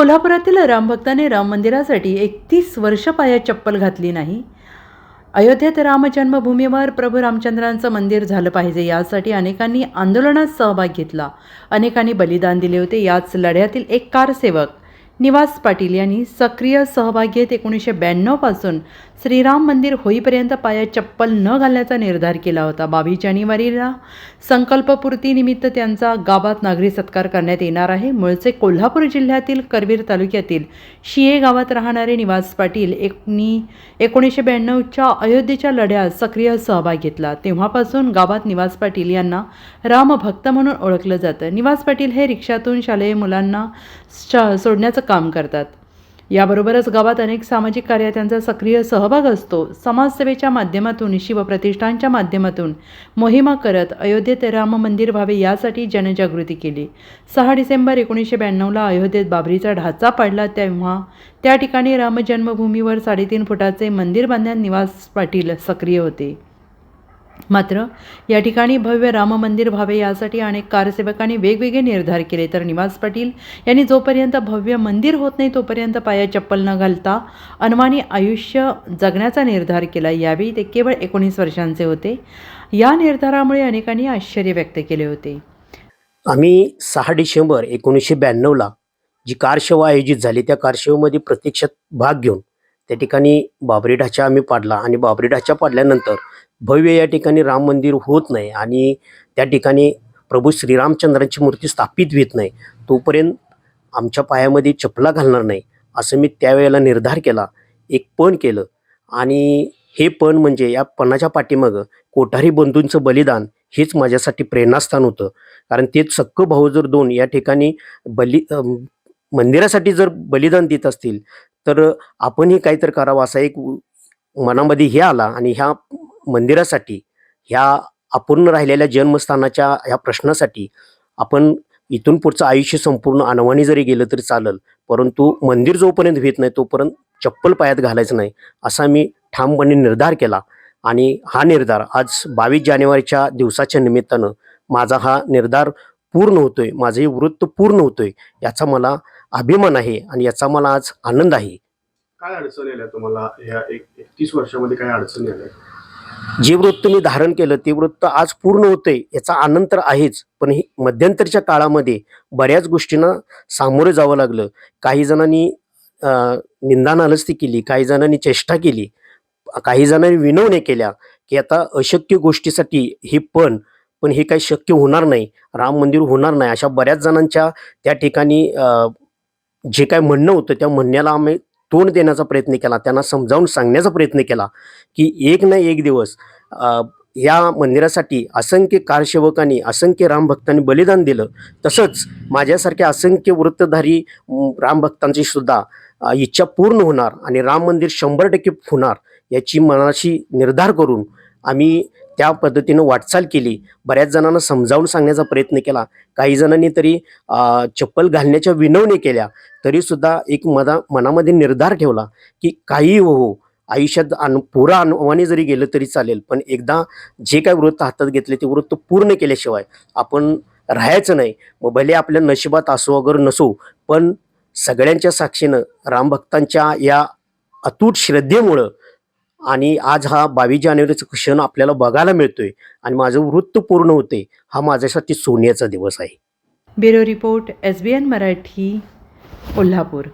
कोल्हापुरातील रामभक्ताने राम मंदिरासाठी एकतीस वर्ष पाया चप्पल घातली नाही. अयोध्येत राम जन्मभूमीवर प्रभू रामचंद्रांचं मंदिर झालं पाहिजे यासाठी अनेकांनी आंदोलनात सहभाग घेतला. अनेकांनी बलिदान दिले होते. याच लढ्यातील एक कारसेवक निवास पाटील यांनी सक्रिय सहभागीत एकोणीसशे ब्याण्णवपासून श्रीराम मंदिर होईपर्यंत पाया चप्पल न घालण्याचा निर्धार केला होता. बावीस जानेवारीला संकल्पपूर्तीनिमित्त त्यांचा गावात नागरी सत्कार करण्यात येणार आहे. मूळचे कोल्हापूर जिल्ह्यातील करवीर तालुक्यातील शिये गावात राहणारे निवास पाटील एकनी एकोणीसशे ब्याण्णवच्या अयोध्येच्या लढ्यात सक्रिय सहभाग घेतला. तेव्हापासून गावात निवास पाटील यांना रामभक्त म्हणून ओळखलं जातं. निवास पाटील हे रिक्षातून शालेय मुलांना सोडण्याचं काम करतात. याबरोबरच गावात अनेक सामाजिक कार्यात त्यांचा सक्रिय सहभाग असतो. समाजसेवेच्या माध्यमातून शिवप्रतिष्ठानच्या माध्यमातून मोहिमा करत अयोध्येत राम मंदिर व्हावे यासाठी जनजागृती केली. सहा डिसेंबर एकोणीसशे ब्याण्णवला अयोध्येत बाबरीचा ढाचा पाडला तेव्हा त्या ठिकाणी रामजन्मभूमीवर साडेतीन फुटाचे मंदिर बांधण्यात निवास पाटील सक्रिय होते. मात्र या ठिकाणी भव्य राम मंदिर व्हावे यासाठी अनेक कारसेवकांनी वेगवेगळे निर्धार केले. तर निवास पाटील यांनी जोपर्यंत भव्य मंदिर होत नाही तोपर्यंत पाया चप्पल न घालता अनवानी आयुष्य जगण्याचा निर्धार केला. यावेळी ते केवळ एकोणीस वर्षांचे होते. या निर्धारामुळे अनेकांनी आश्चर्य व्यक्त केले होते. आम्ही सहा डिसेंबर एकोणीसशे ब्याण्णवला जी कारशेवा आयोजित झाली त्या कारशेवामध्ये प्रत्यक्षात भाग घेऊन त्या ठिकाणी बाबरी ढाचा आम्ही पाडला. आणि बाबरी ढाचा पाडल्यानंतर भव्य या ठिकाणी राम मंदिर होत नाही आणि त्या ठिकाणी प्रभू श्रीरामचंद्रांची मूर्ती स्थापित होत नाही तोपर्यंत आमच्या पायामध्ये चपला घालणार नाही असं मी त्यावेळेला निर्धार केला एक पण केलं. आणि हे पण म्हणजे या पणाच्या पाठीमागं कोठारी बंधूंचं बलिदान हेच माझ्यासाठी प्रेरणास्थान होतं. कारण तेच सक्क भाऊ जर दोन या ठिकाणी बली मंदिरासाठी जर बलिदान देत असतील तर आपणही काहीतरी करावं असा एक मनामध्ये हे आला आणि ह्या मंदिरासाठी ह्या अपूर्ण राहिलेल्या जन्मस्थानाच्या ह्या प्रश्नासाठी आपण इथून पुढचं आयुष्य संपूर्ण अनवाणी जरी गेलं तरी चालेल परंतु मंदिर जोपर्यंत होत नाही तोपर्यंत चप्पल पायात घालायचं नाही असा मी ठामपणे निर्धार केला. आणि हा निर्धार आज बावीस जानेवारीच्या दिवसाच्या निमित्तानं माझा हा निर्धार पूर्ण होतोय माझं हे वृत्त पूर्ण होतोय याचा मला अभिमान आहे आणि याचा मला आज आनंद आहे. काय अडचण आल्या तुम्हाला? या एक एकतीस वर्षामध्ये काय अडचणी आल्या जे वृत्त मी धारण केलं ते वृत्त आज पूर्ण होतंय याचा आनंद तर आहेच. पण हे मध्यंतरच्या काळामध्ये बऱ्याच गोष्टींना सामोरं जावं लागलं. काही जणांनी निंदा नालस्ती केली काही जणांनी चेष्टा केली काही जणांनी विनवण्या केल्या की आता अशक्य गोष्टीसाठी हे पण पण हे काही शक्य होणार नाही राम मंदिर होणार नाही अशा बऱ्याच जणांच्या त्या ठिकाणी जे काय म्हणणं होतं त्या म्हणण्याला आम्ही तोंड देण्याचा प्रयत्न केला त्यांना समजावून सांगण्याचा प्रयत्न केला की एक ना एक दिवस या मंदिरासाठी असंख्य कारसेवकांनी असंख्य रामभक्तांनी बलिदान दिलं. तसंच माझ्यासारख्या असंख्य वृत्तधारी रामभक्तांची सुद्धा इच्छा पूर्ण होणार आणि राम मंदिर शंभर टक्के होणार याची मनाशी निर्धार करून आम्ही त्या पद्धतीनं वाटचाल केली. बऱ्याच जणांना समजावून सांगण्याचा प्रयत्न केला. काही जणांनी तरी चप्पल घालण्याच्या विनवणी केल्या. तरीसुद्धा एक मदा मनामध्ये निर्धार ठेवला की काही हो आयुष्यात अन पुरा अनुभवाने जरी गेलं तरी चालेल. पण एकदा जे काय वृत्त हातात घेतले ते वृत्त पूर्ण केल्याशिवाय आपण राहायचं नाही. मग भले आपल्या नशिबात असो वगैरे नसो पण सगळ्यांच्या साक्षीनं रामभक्तांच्या या अतूट श्रद्धेमुळं आणि आज हा बावीस जानेवारीचा क्षण आपल्याला बघायला मिळतोय आणि माझं वृत्त पूर्ण होते हा माझ्यासाठी सोन्याचा दिवस आहे. Bureau report S B N Marathi Kolhapur.